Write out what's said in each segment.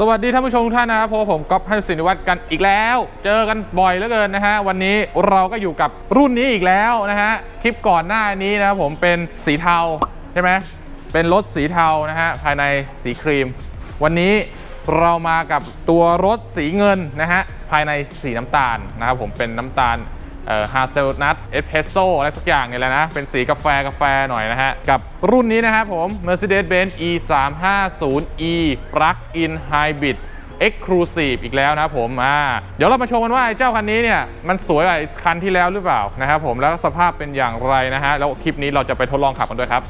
สวัสดีท่านผู้ชมทุกท่านนะครับผมก๊อฟพันศินิวัฒน์กันอีกแล้ว เจอกันบ่อยเหลือเกินนะฮะวันนี้เราก็อยู่กับรุ่นนี้อีกแล้วนะฮะคลิปก่อนหน้านี้นะครับผมเป็นสีเทาใช่ไหมเป็นรถสีเทานะฮะภายในสีครีม วันนี้เรามากับตัวรถสีเงินนะฮะภายในสีน้ำตาลนะครับผมเป็นน้ำตาล ฮาเซลนัทเอสเพรสโซอะไรสักอย่างเนี่ยแหละนะ เป็นสีกาแฟกาแฟหน่อยนะฮะ กับรุ่นนี้นะครับผม Mercedes-Benz E 3 5 0 E Plug-in Hybrid Exclusive อีกแล้วนะครับผมอ่าเดี๋ยวเรามาชมกันว่าไอ้เจ้าคันนี้เนี่ย มันสวยกว่าคันที่แล้วหรือเปล่านะครับผมแล้วสภาพเป็นอย่างไรนะฮะแล้วคลิปนี้เราจะไปทดลองขับกันด้วยครับ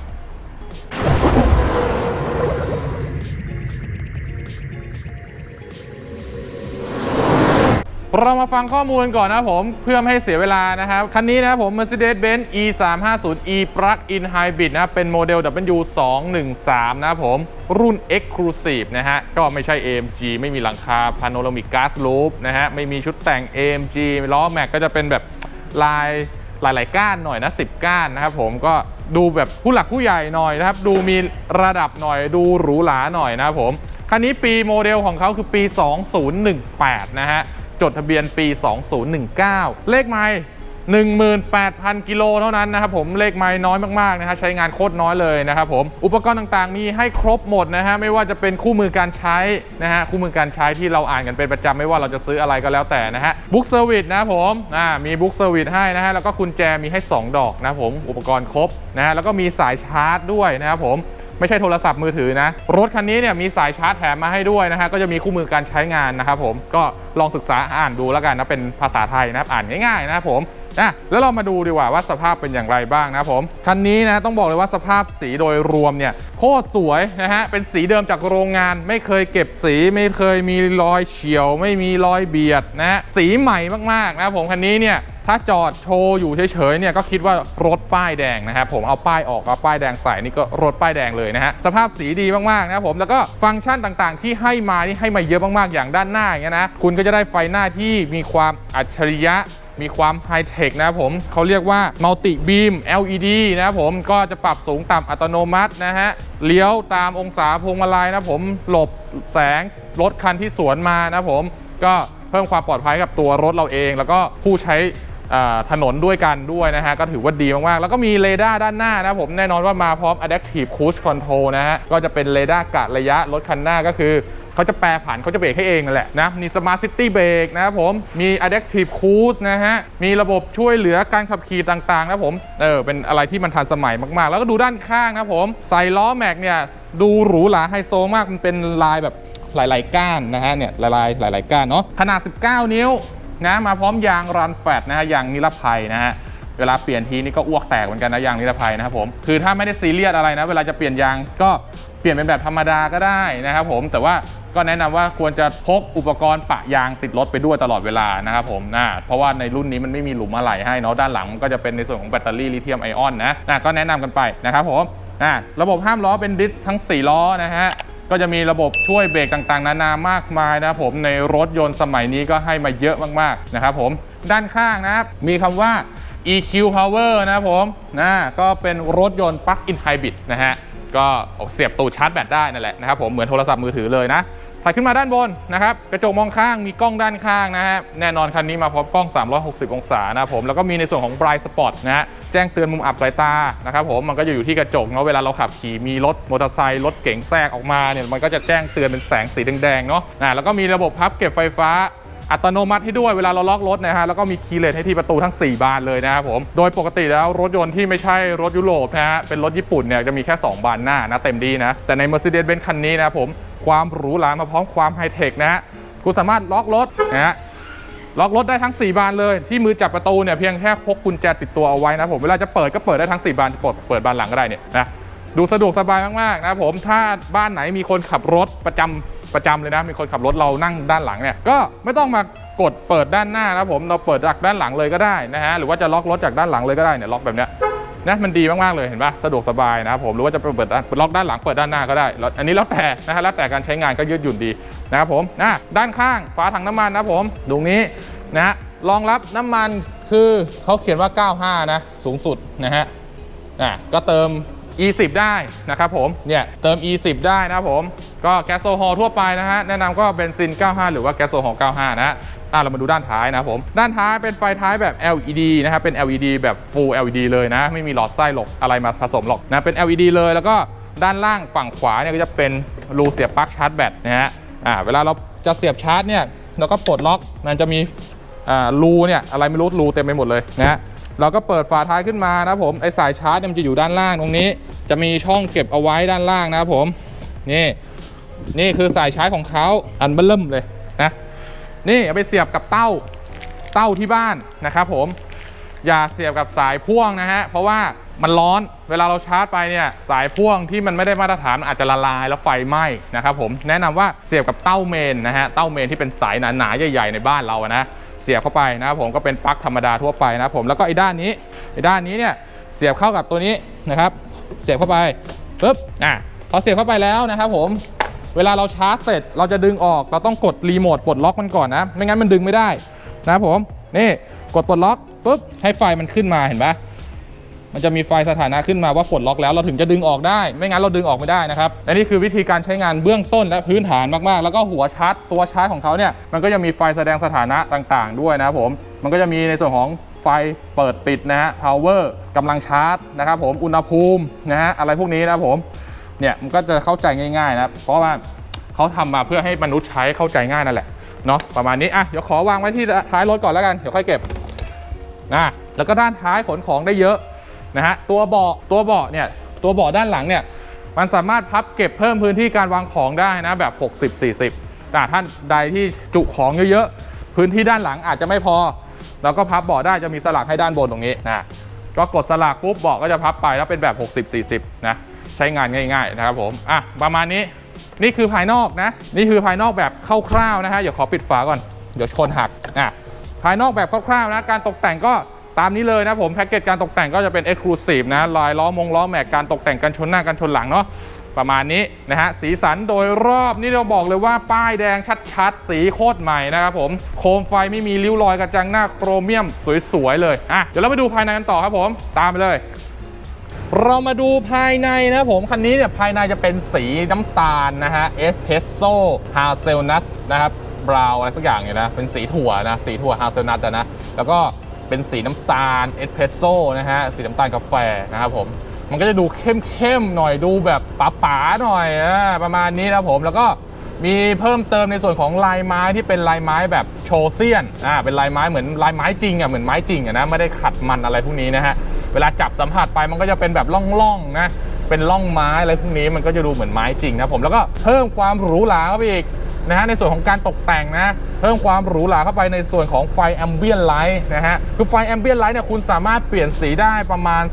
เรามาฟังข้อมูลก่อนนะครับผมเพื่อไม่ให้เสียเวลานะครับ คันนี้นะครับผม Mercedes-Benz E 3 5 0 E Plug-in Hybrid นะครับเป็นโมเดล W 2 1 3 นะครับผมรุ่น Exclusive นะฮะ ก็ไม่ใช่ AMG ไม่มีหลังคา Panoramic Glass Roof นะฮะ ไม่มีชุดแต่ง AMG ล้อแม็กก็จะเป็นแบบลายหลาย ๆ ก้านหน่อยนะ10 ก้านนะครับผมก็ดูแบบผู้หลักผู้ใหญ่หน่อยนะครับ ดูมีระดับหน่อยดูหรูหราหน่อยนะครับผมคันนี้ปีโมเดลของเขาคือปี 2018 นะฮะ จดทะเบียนปี 2019 เลขไมล์18,000 กิโลเท่านั้นนะครับผมเลขไมล์น้อยมากๆนะฮะใช้งานโคตรน้อยเลยนะครับผมอุปกรณ์ต่างๆ มีให้ครบหมดนะฮะไม่ว่าจะเป็นคู่มือการใช้นะฮะคู่มือการใช้ที่เราอ่านกันเป็นประจำไม่ว่าเราจะซื้ออะไรก็แล้วแต่นะฮะบุ๊กเซอร์วิสนะผมอ่ามีบุ๊กเซอร์วิสให้นะฮะแล้วก็กุญแจมีให้ 2 ดอกนะผมอุปกรณ์ครบนะฮะแล้วก็มีสายชาร์จด้วยนะครับผม ไม่ใช่โทรศัพท์มือถือนะ รถคันนี้เนี่ยมีสายชาร์จแถมมาให้ด้วยนะฮะก็จะมีคู่มือการใช้งานนะครับผมก็ลองศึกษาอ่านดูแล้วกันนะเป็นภาษาไทยนะครับอ่านง่ายๆนะครับผมอะแล้วเรามาดูดีกว่าว่าสภาพเป็นอย่างไรบ้างนะครับผมคันนี้นะต้องบอกเลยว่าสภาพสีโดยรวมเนี่ยโคตรสวยนะฮะเป็นสีเดิมจากโรงงาน ไม่เคยเก็บสีไม่เคยมีรอยเฉียว ไม่มีรอยเบียดนะฮะสีใหม่มากๆนะครับผมคันนี้เนี่ย ถ้าจอดโชว์อยู่เฉยๆเนี่ยก็คิดว่ารถป้ายแดงนะครับผมเอาป้ายออกเอาป้ายแดงใส่นี่ก็รถป้ายแดงเลยนะฮะสภาพสีดีมากๆนะครับผมแล้วก็ฟังก์ชันต่างๆ ที่ให้มานี่ให้มาเยอะมากๆอย่างด้านหน้าอย่างเงี้ยนะคุณก็จะได้ไฟหน้าที่มีความอัจฉริยะมีความไฮเทคนะครับผมเขาเรียกว่า Multi Beam LED นะครับผมก็จะปรับสูงต่ำอัตโนมัตินะฮะเลี้ยวตามองศาพวงมาลัยนะครับผมหลบแสงรถคันที่สวนมานะครับผมก็เพิ่มความปลอดภัยกับตัวรถเราเอง แล้วก็ผู้ใช้ ถนนด้วยกันด้วยนะฮะก็ถือว่าดีมากๆ แล้วก็มีเรดาร์ด้านหน้านะผมแน่นอนว่ามาพร้อม Adaptive Cruise Control นะฮะก็จะเป็นเรดาร์กะระยะรถคันหน้าก็คือเขาจะแปรผันเขาจะเบรกให้เองนั่นแหละนะมี Smart City Brake นะครับผมมี Adaptive Cruise นะฮะมีระบบช่วยเหลือการขับขี่ต่างๆนะผมเออเป็นอะไรที่มันทันสมัยมากๆ แล้วก็ดูด้านข้างนะผมใส่ล้อแม็กเนี่ยดูหรูหราไฮโซมากมันเป็นลายแบบหลาย ๆ ก้านนะฮะเนี่ยลายๆหลาย ๆ ก้านเนาะขนาด 19 นิ้ว นะมาพร้อมยางรันแฟตนะฮะยางนิรภัยนะฮะเวลาเปลี่ยนทีนี่ก็อ้วกแตกเหมือนกันนะยางนิรภัยนะครับผมคือถ้าไม่ได้ซีเรียสอะไรนะ เวลาจะเปลี่ยนยางก็เปลี่ยนเป็นแบบธรรมดาก็ได้นะครับผมแต่ว่าก็แนะนำว่าควรจะพกอุปกรณ์ปะยางติดรถไปด้วยตลอดเวลานะครับผมนะเพราะว่าในรุ่นนี้มันไม่มีหลุมอะไหล่ให้เนาะด้านหลังมันก็จะเป็นในส่วนของแบตเตอรี่ลิเธียมไอออนนะนะก็แนะนำกันไปนะครับผมอะระบบห้ามล้อเป็นดิสทั้ง 4 ล้อนะฮะ ก็จะมีระบบช่วยเบรกต่างๆ นานามากมายนะครับผมในรถยนต์สมัยนี้ก็ให้มาเยอะมากๆนะครับผมด้านข้างนะครับมีคำว่า EQ Power นะครับผมนะก็เป็นรถยนต์ปลั๊กอินไฮบริดนะฮะก็เสียบตูดชาร์จแบตได้นั่นแหละนะครับผมเหมือนโทรศัพท์มือถือเลยนะ ถัดขึ้นมาด้านบนนะครับ กระจกมองข้างมีกล้องด้านข้างนะฮะแน่นอนคันนี้มาพร้อมกล้อง 360 องศานะผมแล้วก็มีในส่วนของ Bright Spot นะฮะแจ้งเตือนมุมอับสายตานะครับผมมันก็จะอยู่ที่กระจกเนาะเวลาเราขับขี่มีรถมอเตอร์ไซค์รถเก๋งแทรกออกมาเนี่ยมันก็จะแจ้งเตือนเป็นแสงสีแดงๆเนาะนะแล้วก็มีระบบพับเก็บไฟฟ้า อัตโนมัติให้ด้วยเวลาเราล็อกรถนะฮะแล้วก็มีคีย์เลสให้ที่ประตูทั้ง 4 บานเลยนะครับผมโดยปกติแล้วรถยนต์ที่ไม่ใช่รถยุโรปนะฮะเป็นรถญี่ปุ่นเนี่ยจะมีแค่ 2 บานหน้านะเต็มดีนะแต่ใน Mercedes-Benz คันนี้นะครับผมความหรูหรามาพร้อมความไฮเทคนะฮะคุณสามารถล็อกรถนะฮะล็อกรถได้ทั้ง 4 บานเลย ที่มือจับประตูเนี่ยเพียงแค่พกกุญแจติดตัวเอาไว้นะผมเวลาจะเปิดก็เปิดได้ทั้ง 4 บานจะเปิดเปิดบานหลังก็ได้เนี่ยนะดูสะดวกสบายมากๆนะครับผมถ้าบ้านไหนมีคนขับรถประจำ ประจำเลยนะมีคนขับรถเรานั่งด้านหลังเนี่ยก็ไม่ต้องมากดเปิดด้านหน้านะครับผมเราเปิดจากด้านหลังเลยก็ได้นะฮะหรือว่าจะล็อกรถจากด้านหลังเลยก็ได้เนี่ยล็อกแบบเนี้ยนะมันดีมากๆเลยเห็นปะสะดวกสบายนะครับผมหรือว่าจะเปิดล็อกด้านหลังเปิดด้านหน้าก็ได้แล้วอันนี้แล้วแต่นะฮะแล้วแต่การใช้งานก็ยืดหยุ่นดีนะครับผมนะด้านข้างฝาถังน้ำมันนะผมตรงนี้นะฮะรองรับน้ำมันคือเขาเขียนว่า 95 นะ สูงสุดนะฮะอะก็เติม E10 ได้นะครับผมเนี่ยเติม E10 ได้นะครับผม ก็แก๊สโซฮอลทั่วไปนะฮะแนะนำก็เบนซิน 95 หรือว่าแก๊สโซฮอล 95 นะฮะอะเรามาดูด้านท้ายนะครับผม ด้านท้ายเป็นไฟท้ายแบบ LED นะครับเป็น LED แบบ Full LED เลยนะ ไม่มีหลอดไส้หรอกอะไรมาผสมหรอกนะเป็น LED เลยแล้วก็ด้านล่างฝั่งขวาเนี่ยก็จะเป็นรูเสียบปลั๊กชาร์จแบตนะฮะอ่าเวลาเราจะเสียบชาร์จเนี่ยเราก็ปลดล็อกมันจะมีอ่ารูเนี่ยอะไรไม่รู้รูเต็มไปหมดเลยนะฮะ เราก็เปิดฝาท้ายขึ้นมานะผมไอสายชาร์จมันจะอยู่ด้านล่างตรงนี้ จะมีช่องเก็บเอาไว้ด้านล่างนะครับผมนี่นี่คือสายชาร์จของเขาอันเบิ่มเลยนะนี่เอาไปเสียบกับเต้าเต้าที่บ้านนะครับผมอย่าเสียบกับสายพ่วงนะฮะเพราะว่ามันร้อนเวลาเราชาร์จไปเนี่ยสายพ่วงที่มันไม่ได้มาตรฐานอาจจะละลายแล้วไฟไหม้นะครับผมแนะนำว่าเสียบกับเต้าเมนนะฮะเต้าเมนที่เป็นสายหนาๆใหญ่ ๆ ในบ้านเราอะนะ เสียบเข้าไปนะครับผมก็เป็นปลั๊กธรรมดาทั่วไปนะครับผมแล้วก็ไอ้ด้านนี้ไอ้ด้านนี้เนี่ยเสียบเข้ากับตัวนี้นะครับ เสียบเข้าไปปุ๊บอะพอเสียบเข้าไปแล้วนะครับผมเวลาเราชาร์จเสร็จเราจะดึงออกเราต้องกดรีโมทปลดล็อกมันก่อนนะ ไม่งั้นมันดึงไม่ได้นะครับผมนี่กดปลดล็อกปุ๊บให้ไฟมันขึ้นมาเห็นปะ มันจะมีไฟสถานะขึ้นมาว่าปลดล็อกแล้วเราถึงจะดึงออกได้ ไม่งั้นเราดึงออกไม่ได้นะครับอันนี้คือวิธีการใช้งานเบื้องต้นและพื้นฐานมากๆ แล้วก็หัวชาร์จตัวชาร์จของเขาเนี่ยมันก็จะมีไฟแสดงสถานะต่างๆ ด้วยนะครับผมมันก็จะมีในส่วนของไฟเปิดปิดนะฮะ power กำลังชาร์จนะครับผมอุณหภูมินะฮะอะไรพวกนี้นะครับผมเนี่ยมันก็จะเข้าใจง่ายๆนะเพราะว่าเขาทำมาเพื่อให้มนุษย์ใช้เข้าใจง่ายนั่นแหละเนาะประมาณนี้อะเดี๋ยวขอวางไว้ที่ท้ายรถก่อนแล้วกันเดี๋ยวค่อยเก็บนะแล้วก็ด้านท้ายขนของได้เยอะ นะฮะตัวเบาะตัวเบาะเนี่ยตัวเบาะด้านหลังเนี่ยมันสามารถพับเก็บเพิ่มพื้นที่การวางของได้นะแบบ 60 40อะท่านใดที่จุของเยอะๆพื้นที่ด้านหลังอาจจะไม่พอ เราก็พับเบาะได้จะมีสลักให้ด้านบนตรงนี้นะก็กดสลักปุ๊บเบาะก็จะพับไปแล้วเป็นแบบ 60 40นะใช้งานง่าย ๆ นะครับผมอะประมาณนี้นี่คือภายนอกนะ นี่คือภายนอกแบบคร่าวๆนะฮะเดี๋ยวขอปิดฝาก่อน เดี๋ยวชนหักอะภายนอกแบบคร่าวๆนะ การตกแต่งก็ ตามนี้เลยนะผมแพ็กเกจการตกแต่งก็จะเป็น Exclusive นะลายล้อมงล้อแม็กการตกแต่งกันชนหน้ากันชนหลังเนาะประมาณนี้นะฮะสีสันโดยรอบนี่เราบอกเลยว่าป้ายแดงชัดๆ สีโคตรใหม่นะครับผม โคมไฟไม่มีริ้วรอยกระจังหน้าโครเมียมสวยๆเลยอะเดี๋ยวเราไปดูภายในกันต่อครับผมตามไปเลย เรามาดูภายในนะผม คันนี้เนี่ยภายในจะเป็นสีน้ำตาลนะฮะเอสเพรสโซ่ฮาเซลนัสนะครับบราวอะไรสักอย่างเนี่ยนะเป็นสีถั่วนะสีถั่วฮาเซลนัทนะแล้วก็ เป็นสีน้ำตาลเอสเพรสโซ่นะฮะสีน้ำตาลกาแฟนะครับผมมันก็จะดูเข้มๆหน่อยดูแบบป๋าๆหน่อยอ่าประมาณนี้นะผมแล้วก็มีเพิ่มเติมในส่วนของลายไม้ที่เป็นลายไม้แบบโชเซียนอ่าเป็นลายไม้เหมือนลายไม้จริงอะเหมือนไม้จริงอะนะไม่ได้ขัดมันอะไรพวกนี้นะฮะเวลาจับสัมผัสไปมันก็จะเป็นแบบล่องๆนะเป็นล่องไม้อะไรพวกนี้มันก็จะดูเหมือนไม้จริงนะผมแล้วก็เพิ่มความหรูหราเข้าไปอีก นะฮะในส่วนของการตกแต่งนะเพิ่มความหรูหราเข้าไปในส่วนของไฟแอมเบียนไลท์นะฮะคือไฟแอมเบียนไลท์เนี่ยคุณสามารถเปลี่ยนสีได้ประมาณ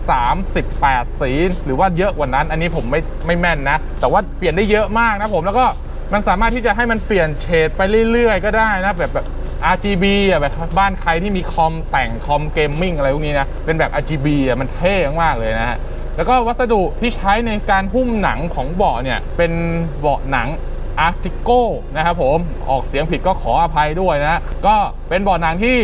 38 สี หรือว่าเยอะกว่านั้น อันนี้ผมไม่ไม่แม่นนะ แต่ว่าเปลี่ยนได้เยอะมากนะผมแล้วก็มันสามารถที่จะให้มันเปลี่ยนเฉดไปเรื่อยๆ ก็ได้นะแบบแบบ RGB อะแบบบ้านใครที่มีคอมแต่งคอมเกมมิ่งอะไรพวกนี้นะเป็นแบบ RGB อะมันเท่มากๆเลยนะฮะแล้วก็วัสดุที่ใช้ในการหุ้มหนังของเบาะเนี่ยเป็นเบาะหนัง อาร์ติโก้นะครับผมออกเสียงผิดก็ขออภัยด้วยนะก็เป็นเบาะหนังที่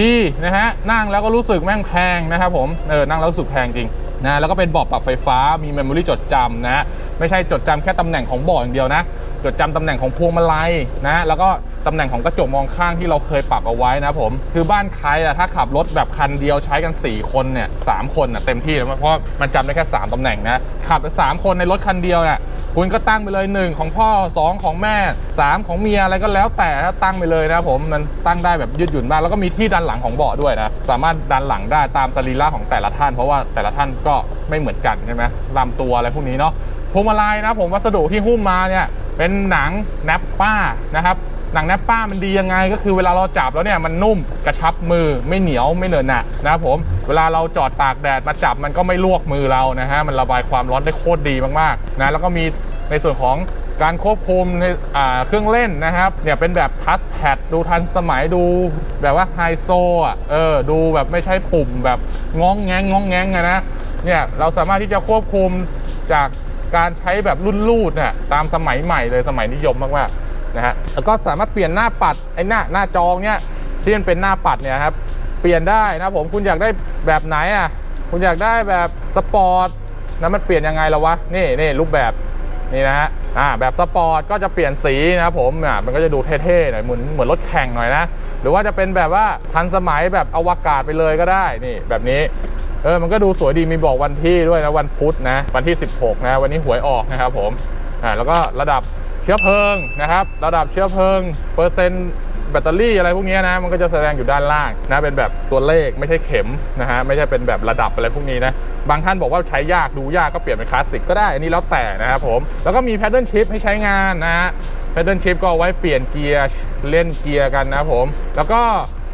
ดีนะฮะนั่งแล้วก็รู้สึกแม่งแพงนะครับผมเออนั่งแล้วรู้สึกแพงจริงนะแล้วก็เป็นเบาะปรับไฟฟ้ามีเมมโมรี่จดจำนะไม่ใช่จดจำแค่ตำแหน่งของเบาะอย่างเดียวนะ จดจำตำแหน่งของพวงมาลัยนะแล้วก็ตำแหน่งของกระจกมองข้างที่เราเคยปรับเอาไว้นะผมคือบ้านใครอะถ้าขับรถแบบคันเดียวใช้กัน 4 คนเนี่ยสามคนอะเต็มที่แล้วเพราะมันจำได้แค่ 3ตำแหน่งนะขับสามคนในรถคันเดียวเนี่ย คุณก็ตั้งไปเลย 1 ของพ่อ 2 ของแม่ 3 ของเมียอะไรก็แล้วแต่ตั้งไปเลยนะครับผมมันตั้งได้แบบยืดหยุ่นมากแล้วก็มีที่ดันหลังของเบาะด้วยนะสามารถดันหลังได้ตามสรีระของแต่ละท่าน เพราะว่าแต่ละท่านก็ไม่เหมือนกันใช่ไหมลำตัวอะไรพวกนี้เนาะพวงมาลัยนะผมวัสดุที่หุ้มมาเนี่ยเป็นหนังแนปป้านะครับ หนังแนปป้ามันดียังไงก็คือเวลาเราจับแล้วเนี่ยมันนุ่มกระชับมือไม่เหนียวไม่เหนอะหนะนะครับผมเวลาเราจอดตากแดดมาจับมันก็ไม่ลวกมือเรานะฮะมันระบายความร้อนได้โคตรดีมากๆนะแล้วก็มีในส่วนของการควบคุมในเครื่องเล่นนะครับเนี่ยเป็นแบบทัชแพดดูทันสมัยดูแบบว่าไฮโซอะเออดูแบบไม่ใช่ปุ่มแบบง้องแงงง้องแงงอะนะเนี่ยเราสามารถที่จะควบคุมจากการใช้แบบรุ่นลูดเนี่ยตามสมัยใหม่เลยสมัยนิยมมากๆ นะฮะแล้วก็สามารถเปลี่ยนหน้าปัดไอ้หน้าหน้าจองเนี่ยที่มันเป็นหน้าปัดเนี่ยครับเปลี่ยนได้นะผมคุณอยากได้แบบไหนอะคุณอยากได้แบบสปอร์ตนะมันเปลี่ยนยังไงล้ววะนี่นี่รูปแบบนี่นะฮะอ่าแบบสปอร์ตก็จะเปลี่ยนสีนะครับผมอ่ามันก็จะดูเท่ๆหน่อยเหมือนเหมือนรถแข่งหน่อยนะหรือว่าจะเป็นแบบว่าทันสมัยแบบอวกาศไปเลยก็ได้นี่แบบนี้เออมันก็ดูสวยดีมีบอกวันที่ด้วยนะวันพุธนะวันที่ 16 นะวันนี้หวยออกนะครับผมอ่าแล้วก็ระดับ เชื้อเพลิงนะครับ ระดับเชื้อเพลิง เปอร์เซ็นต์แบตเตอรี่อะไรพวกนี้นะ มันก็จะแสดงอยู่ด้านล่างนะ เป็นแบบตัวเลขไม่ใช่เข็มนะฮะ ไม่ใช่เป็นแบบระดับอะไรพวกนี้นะ บางท่านบอกว่าใช้ยากดูยากก็เปลี่ยนเป็นคลาสสิกก็ได้ อันนี้แล้วแต่นะครับผม แล้วก็มีแพดเดิลชิพให้ใช้งานนะฮะแพดเดิลชิพก็เอาไว้เปลี่ยนเกียร์เล่นเกียร์กันนะครับผม แล้วก็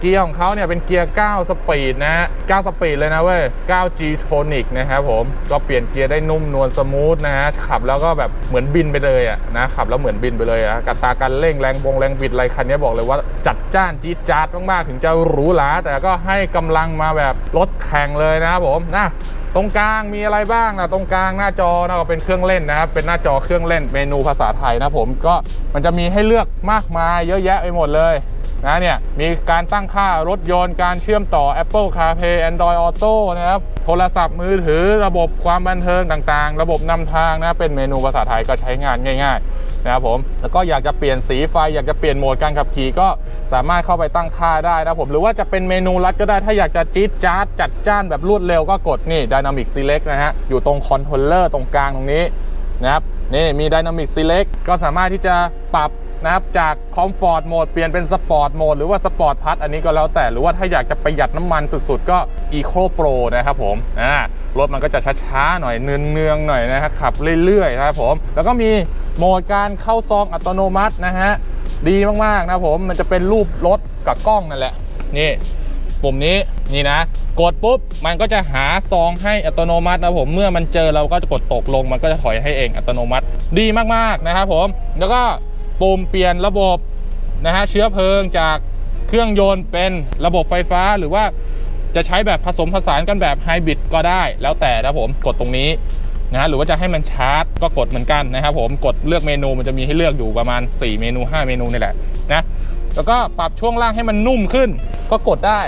เกียร์ของเขาเนี่ยเป็นเกียร์ 9 สปีดนะฮะ9สปีดเลยนะเว้ย 9G Tonic นะครับผม ก็เปลี่ยนเกียร์ได้นุ่มนวลสมูทนะฮะ ขับแล้วก็แบบเหมือนบินไปเลยอะนะ ขับแล้วเหมือนบินไปเลยอะกัตาการเร่งแรงบงแรงบิดอะไรคันนี้บอกเลยว่าจัดจ้านจี๊ดจ๊าดมากๆ ถึงจะหรูหราแต่ก็ให้กำลังมาแบบรถแข่งเลยนะครับผมนะตรงกลางมีอะไรบ้างนะตรงกลางหน้าจอนะก็เป็นเครื่องเล่นนะครับเป็นหน้าจอเครื่องเล่นเมนูภาษาไทยนะผมก็มันจะมีให้เลือกมากมายเยอะแยะไปหมดเลย นะเนี่ยมีการตั้งค่ารถยนต์การเชื่อมต่อ Apple CarPlay Android Auto นะครับโทรศัพท์มือถือระบบความบันเทิงต่างๆ ระบบนำทางนะเป็นเมนูภาษาไทยก็ใช้งานง่ายๆนะครับผมแล้วก็อยากจะเปลี่ยนสีไฟ อยากจะเปลี่ยนโหมดการขับขี่ก็สามารถเข้าไปตั้งค่าได้นะผมหรือว่าจะเป็นเมนูลัดก็ได้ถ้าอยากจะจี๊ดจ๊าดจัดจ้านแบบรวดเร็วก็กดนี่ Dynamic Select นะฮะอยู่ตรงคอนโทรลเลอร์ตรงกลางตรงนี้นะครับนี่มี Dynamic Select ก็สามารถที่จะปรับ นะครับจาก Comfort Mode เปลี่ยนเป็น Sport Mode หรือว่า Sport Plus อันนี้ก็แล้วแต่หรือว่าถ้าอยากจะประหยัดน้ำมันสุดๆ ก็ Eco Pro นะครับผมอ่ารถมันก็จะช้าๆหน่อยเนืองๆหน่อยนะครับขับเรื่อยๆนะครับผมแล้วก็มีโหมดการเข้าซองอัตโนมัตินะฮะดีมากๆนะผมมันจะเป็นรูปรถกับกล้องนั่นแหละนี่ปุ่มนี้นี่นะ กดปุ๊บมันก็จะหาซองให้อัตโนมัตินะผมเมื่อมันเจอเราก็จะกดตกลง มันก็จะถอยให้เองอัตโนมัติดีมากๆนะครับผมแล้วก็ ปุ่มเปลี่ยนระบบนะฮะเชื้อเพลิงจากเครื่องยนต์เป็นระบบไฟฟ้าหรือว่าจะใช้แบบผสมผสานกันแบบไฮบริดก็ได้ แล้วแต่นะผมกดตรงนี้นะฮะหรือว่าจะให้มันชาร์จก็กดเหมือนกันนะครับผมกดเลือกเมนูมันจะมีให้เลือกอยู่ประมาณ 4 เมนู 5 เมนูนี่แหละนะแล้วก็ปรับช่วงล่างให้มันนุ่มขึ้น ก็กดได้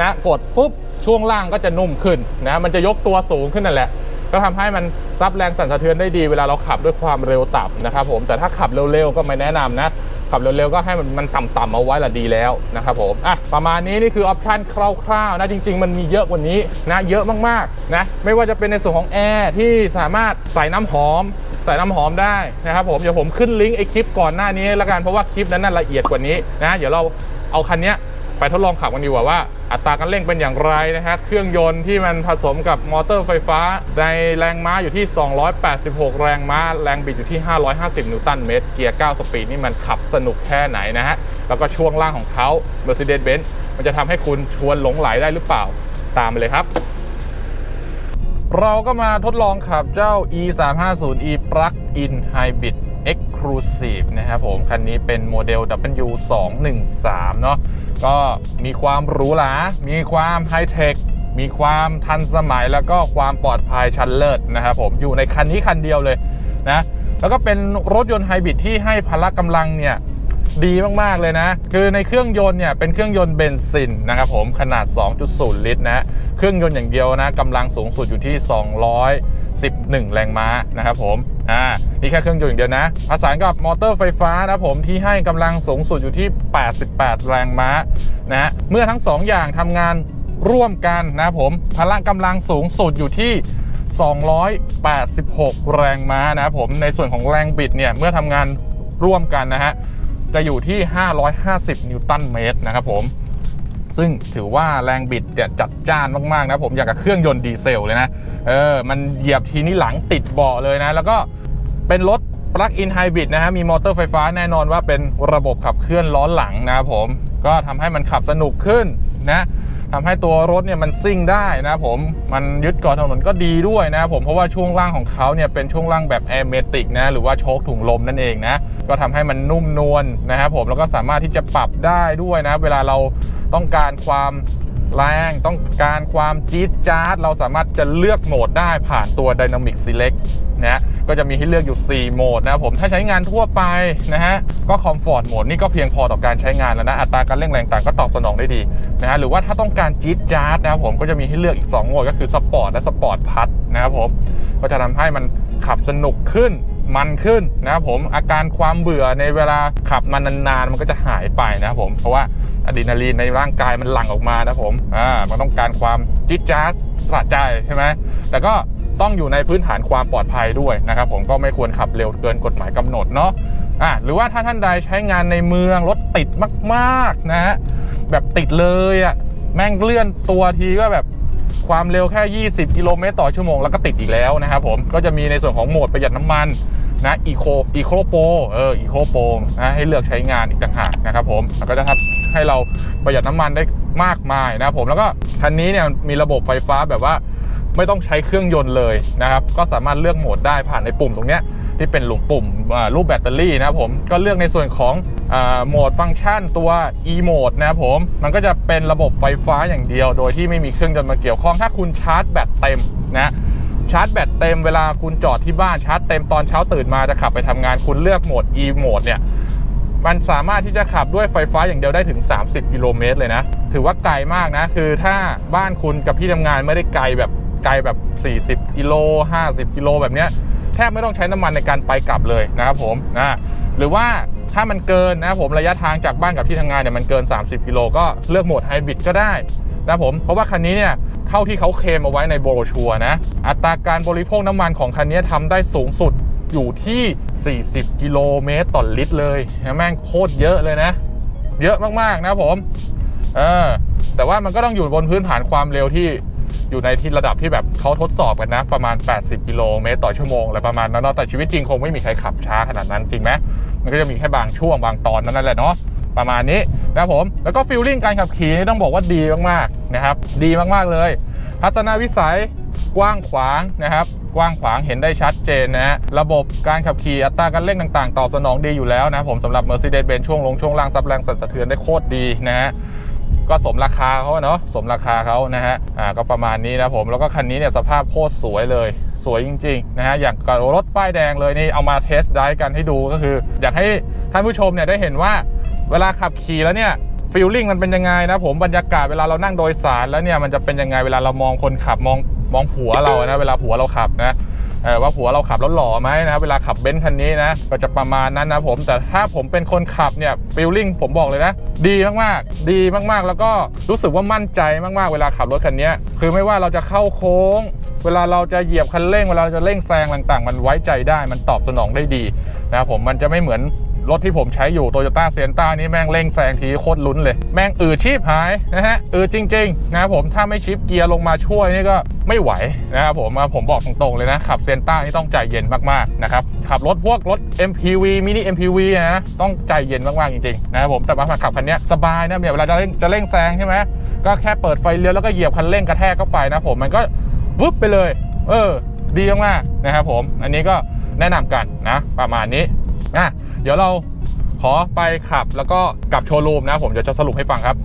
นะกดปุ๊บช่วงล่างก็จะนุ่มขึ้นนะมันจะยกตัวสูงขึ้นนั่นแหละ ก็ทำให้มันซับแรงสั่นสะเทือนได้ดีเวลาเราขับด้วยความเร็วต่ำนะครับผมแต่ถ้าขับเร็วๆก็ไม่แนะนำนะขับเร็วๆก็ให้มันมันต่ำๆเอาไว้ละดีแล้วนะครับผมอะประมาณนี้นี่คือออปชันคร่าวๆนะจริง ๆ มันมีเยอะกว่านี้นะเยอะมากๆนะไม่ว่าจะเป็นในส่วนของแอร์ที่สามารถใส่น้ำหอมใส่น้ำหอมได้นะครับผมเดี๋ยวผมขึ้นลิงก์ไอคลิปก่อนหน้านี้แล้วกันเพราะว่าคลิปนั้นน่ะละเอียดกว่านี้นะเดี๋ยวเราเอาคันเนี้ย ทดลองขับกันดีกว่าว่าอัตราการเร่งเป็นอย่างไรนะฮะ เครื่องยนต์ที่มันผสมกับมอเตอร์ไฟฟ้า ในแรงม้าอยู่ที่ 286 แรงม้า แรงบิดอยู่ที่ 550 นิวตันเมตร เกียร์ 9 สปีดนี่มันขับสนุกแค่ไหนนะฮะ แล้วก็ช่วงล่างของเขา Mercedes-Benz มันจะทำให้คุณชวนหลงไหลได้หรือเปล่า ตามไปเลยครับเราก็มาทดลองขับเจ้า e 3 5 0 e Plug-in Hybrid Exclusive นะครับผม คันนี้เป็นโมเดล W 2 1 3เนาะ ก็มีความหรูหรา มีความไฮเทค มีความทันสมัยแล้วก็ความปลอดภัยชั้นเลิศนะครับผม อยู่ในคันนี้คันเดียวเลยนะ แล้วก็เป็นรถยนต์ไฮบริดที่ให้พละกำลังเนี่ยดีมาก ๆ เลยนะ คือในเครื่องยนต์เนี่ยเป็นเครื่องยนต์เบนซินนะครับผมขนาด 2.0 ลิตรนะ เครื่องยนต์อย่างเดียวนะกำลังสูงสุดอยู่ที่ 200 11 แรงม้านะครับผมอ่านี่แค่เครื่องยนต์อย่างเดียวนะผสานกับมอเตอร์ไฟฟ้านะผมที่ให้กำลังสูงสุดอยู่ที่ 88 แรงม้านะเมื่อทั้ง 2 อย่างทำงานร่วมกันนะผมพละกำลังสูงสุดอยู่ที่ 286 แรงม้านะครับผมในส่วนของแรงบิดเนี่ยเมื่อทำงานร่วมกันนะฮะจะอยู่ที่ 550 นิวตันเมตรนะครับผมซึ่งถือว่าแรงบิดเนี่ยจัดจ้านมากๆนะผมอย่ากกับเครื่องยนต์ดีเซลเลยนะ เออ มันเหยียบทีนี้หลังติดเบาะเลยนะ แล้วก็เป็นรถ Plug-in Hybrid นะฮะ มีมอเตอร์ไฟฟ้าแน่นอนว่าเป็นระบบขับเคลื่อนล้อหลังนะครับผม ก็ทำให้มันขับสนุกขึ้นนะทำให้ตัวรถเนี่ยมันซิ่งได้นะผม มันยึดเกาะถนนก็ดีด้วยนะผม เพราะว่าช่วงล่างของเขาเนี่ยเป็นช่วงล่างแบบแอร์เมติกนะ หรือว่าโชคถุงลมนั่นเองนะ ก็ทำให้มันนุ่มนวลนะครับผม แล้วก็สามารถที่จะปรับได้ด้วยนะ เวลาเราต้องการความ แรงต้องการความจี๊ดจ๊าดเราสามารถจะเลือกโหมดได้ผ่านตัว Dynamic Select นะก็จะมีให้เลือกอยู่ 4 โหมดนะผมถ้าใช้งานทั่วไปนะฮะก็ Comfort โหมดนี่ก็เพียงพอต่อการใช้งานแล้วนะอัตราการเร่งแรงต่างก็ตอบสนองได้ดีนะฮะหรือว่าถ้าต้องการจี๊ดจ๊าดนะผมก็จะมีให้เลือกอีก 2 โหมดก็คือ Sport และ Sport Plus นะครับผมก็จะทำให้มันขับสนุกขึ้น มันขึ้นนะครับผมอาการความเบื่อในเวลาขับมันนานๆมันก็จะหายไปนะครับผมเพราะว่าอะดรีนาลีนในร่างกายมันหลั่งออกมานะผมอ่ามันต้องการความจิ๊ดจ๊าดสะใจใช่ไหมแต่ก็ต้องอยู่ในพื้นฐานความปลอดภัยด้วยนะครับผมก็ไม่ควรขับเร็วเกินกฎหมายกำหนดเนาะอะหรือว่าถ้าท่านใดใช้งานในเมืองรถติดมาก ๆ นะฮะแบบติดเลยอะ่ะแม่งเลื่อนตัวทีก็แบบ ความเร็วแค่ 20 กิโลเมตรต่อชั่วโมงแล้วก็ติดอีกแล้วนะครับผมก็จะมีในส่วนของโหมดประหยัดน้ำมันนะอีโคอีโคโปเอออีโคโปนะให้เลือกใช้งานอีกต่างหากนะครับผมแล้วก็จะทำให้เราประหยัดน้ำมันได้มากมายนะครับผมแล้วก็คันนี้เนี่ยมีระบบไฟฟ้าแบบว่าไม่ต้องใช้เครื่องยนต์เลยนะครับ ก็สามารถเลือกโหมดได้ผ่านในปุ่มตรงเนี้ย ที่เป็นหลุมปุ่มรูปแบตเตอรี่นะครับผมก็เลือกในส่วนของโหมดฟังก์ชันตัว e โหมดนะครับผมมันก็จะเป็นระบบไฟฟ้าอย่างเดียว โดยที่ไม่มีเครื่องยนต์มาเกี่ยวข้องถ้าคุณชาร์จแบตเต็มนะชาร์จแบตเต็มเวลาคุณจอดที่บ้านชาร์จเต็มตอนเช้าตื่นมาจะขับไปทำงานคุณเลือกโหมด e โหมดเนี่ยมันสามารถที่จะขับด้วยไฟฟ้าอย่างเดียวได้ถึง 30 กิโลเมตรเลยนะ ถือว่าไกลมากนะ คือถ้าบ้านคุณกับที่ทำงานไม่ได้ไกลแบบไกลแบบ 40 กิโล 50 กิโลแบบเนี้ย แทบไม่ต้องใช้น้ำมันในการไปกลับเลยนะครับผมนะหรือว่าถ้ามันเกินนะครับผมระยะทางจากบ้านกับที่ทำงานเนี่ยมันเกิน 30 กิโลก็เลือกโหมดไฮบริดก็ได้นะครับผมเพราะว่าคันนี้เนี่ยเท่าที่เขาเคลมเอาไว้ในโบรชัวนะอัตราการบริโภคน้ำมันของคันนี้ทำได้สูงสุดอยู่ที่ 40 กิโลเมตรต่อลิตรเลยนะแม่งโคตรเยอะเลยนะ เยอะมากๆนะครับผมเออแต่ว่ามันก็ต้องอยู่บนพื้นฐานความเร็วที่ อยู่ในที่ระดับที่แบบเขาทดสอบกันนะ ประมาณ 80 กิโลเมตรต่อชั่วโมงอะไรประมาณนั้นเนาะแต่ชีวิตจริงคงไม่มีใครขับช้าขนาดนั้นจริงไหมมันก็จะมีแค่บางช่วงบางตอนนั้นแหละเนาะประมาณนี้นะผมแล้วก็ฟิลลิ่งการขับขี่นี่ต้องบอกว่าดีมากๆนะครับดีมากๆเลย ทัศนวิสัยกว้างขวางนะครับกว้างขวางเห็นได้ชัดเจนนะฮะระบบการขับขี่อัตราการเร่งต่าง ๆ ตอบสนองดีอยู่แล้วนะผมสำหรับ Mercedes-Benz ช่วงลงช่วงล่างซับแรงสั่นสะเทือนได้โคตรดีนะฮะ ก็สมราคาเขาเนาะสมราคาเขานะฮะอ่าก็ประมาณนี้นะผมแล้วก็คันนี้เนี่ยสภาพโคตรสวยเลยสวยจริงๆนะฮะอย่างกับรถป้ายแดงเลยนี่เอามาเทสไดรฟ์กันให้ดูก็คือ อยากให้ท่านผู้ชมเนี่ยได้เห็นว่า เวลาขับขี่แล้วเนี่ยฟีลลิ่งมันเป็นยังไงนะผมบรรยากาศเวลาเรานั่งโดยสารแล้วเนี่ยมันจะเป็นยังไงเวลาเรามองคนขับมองมองผัวเรานะเวลาผัวเราขับนะ ว่าผัวเราขับแล้วหล่อไหมนะครับเวลาขับเบนซ์คันนี้นะก็จะประมาณนั้นนะผมแต่ถ้าผมเป็นคนขับเนี่ยฟิลลิ่งผมบอกเลยนะ ดีมากๆ ดีมากๆ แล้วก็รู้สึกว่ามั่นใจมากๆ เวลาขับรถคันนี้คือไม่ว่าเราจะเข้าโค้ง เวลาเราจะเหยียบคันเร่งเวลาเราจะเร่งแซงต่างๆ มันไว้ใจได้มันตอบสนองได้ดีนะครับผมมันจะไม่เหมือนรถที่ผมใช้อยู่โตโยต้าเซนต้านี่แม่งเร่งแซงทีโคตรลุ้นเลย แม่งอืดชีพหายนะฮะอืดจริงๆนะครับผมถ้าไม่ชิปเกียร์ลงมาช่วยนี่ก็ไม่ไหวนะครับผมผมบอกตรงๆเลยนะ ขับเซนต้านี่ต้องใจเย็นมากๆนะครับขับรถพวกรถ MPV มินิ MPV นะต้องใจเย็นมากๆจริงๆนะครับผมแต่มาขับคันนี้สบายนะเนี่ยเวลาจะเร่งจะเร่งแซงใช่ไหมก็แค่เปิดไฟเลี้ยวแล้วก็เหยียบคันเร่งกระแทกเข้าไปนะผมมันก็วึบไปเลย เออดีมากๆนะครับผมอันนี้ก็ แนะนำกันนะ ประมาณนี้อะเดี๋ยวเราขอไปขับแล้วก็กลับโชว์รูมนะผมเดี๋ยวจะสรุปให้ฟังครับ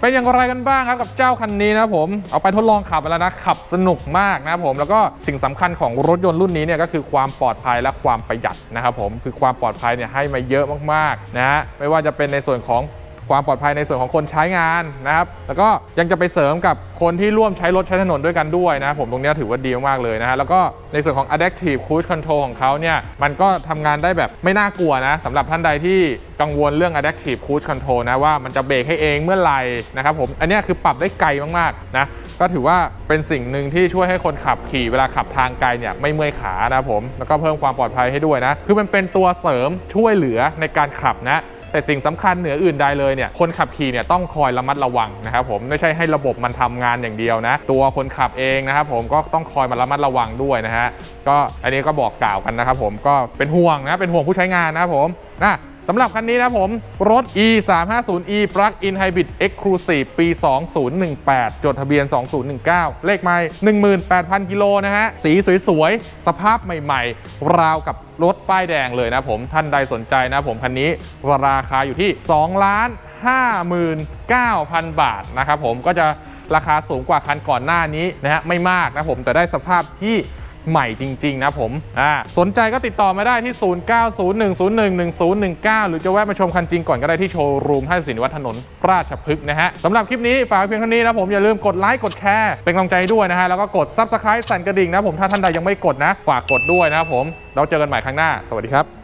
เป็นอย่างไรกันบ้างครับกับเจ้าคันนี้นะผมเอาไปทดลองขับไปแล้วนะขับสนุกมากนะผมแล้วก็สิ่งสำคัญของรถยนต์รุ่นนี้เนี่ยก็คือความปลอดภัยและความประหยัดนะครับผมคือความปลอดภัยเนี่ยให้มาเยอะมากๆนะฮะไม่ว่าจะเป็นในส่วนของ ความปลอดภัยในส่วนของคนใช้งานนะครับ แล้วก็ยังจะไปเสริมกับคนที่ร่วมใช้รถใช้ถนนด้วยกันด้วยนะผมตรงนี้ถือว่าดีมากเลยนะฮะแล้วก็ในส่วนของ adaptive cruise control ของเขาเนี่ยมันก็ทำงานได้แบบไม่น่ากลัวนะสำหรับท่านใดที่กังวลเรื่อง adaptive cruise control นะว่ามันจะเบรกให้เองเมื่อไหร่นะครับผมอันนี้คือปรับได้ไกลมากๆนะก็ถือว่าเป็นสิ่งหนึ่งที่ช่วยให้คนขับขี่เวลาขับทางไกลเนี่ยไม่เมื่อยขานะครับผมแล้วก็เพิ่มความปลอดภัยให้ด้วยนะคือมันเป็นตัวเสริมช่วยเหลือในการขับนะ แต่สิ่งสำคัญเหนืออื่นใดเลยเนี่ยคนขับขี่เนี่ยต้องคอยระมัดระวังนะครับผมไม่ใช่ให้ระบบมันทำงานอย่างเดียวนะตัวคนขับเองนะครับผมก็ต้องคอยมาระมัดระวังด้วยนะฮะก็อันนี้ก็บอกกล่าวกันนะครับผมก็เป็นห่วงนะเป็นห่วงผู้ใช้งานนะครับผมนะ สำหรับคันนี้นะครับผม รถ e 3 5 0 e plug-in hybrid exclusive ปี 2018 จดทะเบียน 2019 เลขไมล์18,000 กิโลนะฮะ สีสวยๆ สภาพใหม่ๆ ราวกับรถป้ายแดงเลยนะผมท่านใดสนใจนะผมคันนี้ราคาอยู่ที่ 2 ล้าน 59,000 บาทนะครับผมก็จะราคาสูงกว่าคันก่อนหน้านี้นะฮะไม่มากนะผมแต่ได้สภาพที่ ใหม่จริง ๆ นะผมอ่าสนใจก็ติดต่อมาได้ที่ 0901011019 หรือจะแวะมาชมคันจริงก่อนก็ได้ที่โชว์รูมให้สินวัฒนถนนราชพฤกษ์นะฮะสำหรับคลิปนี้ฝากเพียงเท่านี้นะผมอย่าลืมกดไลค์กดแชร์เป็นกำลังใจด้วยนะฮะแล้วก็กด Subscribe สั่นกระดิ่งนะผมถ้าท่านใดยังไม่กดนะ ฝากกดด้วยนะครับผมเราเจอกันใหม่ครั้งหน้า สวัสดีครับ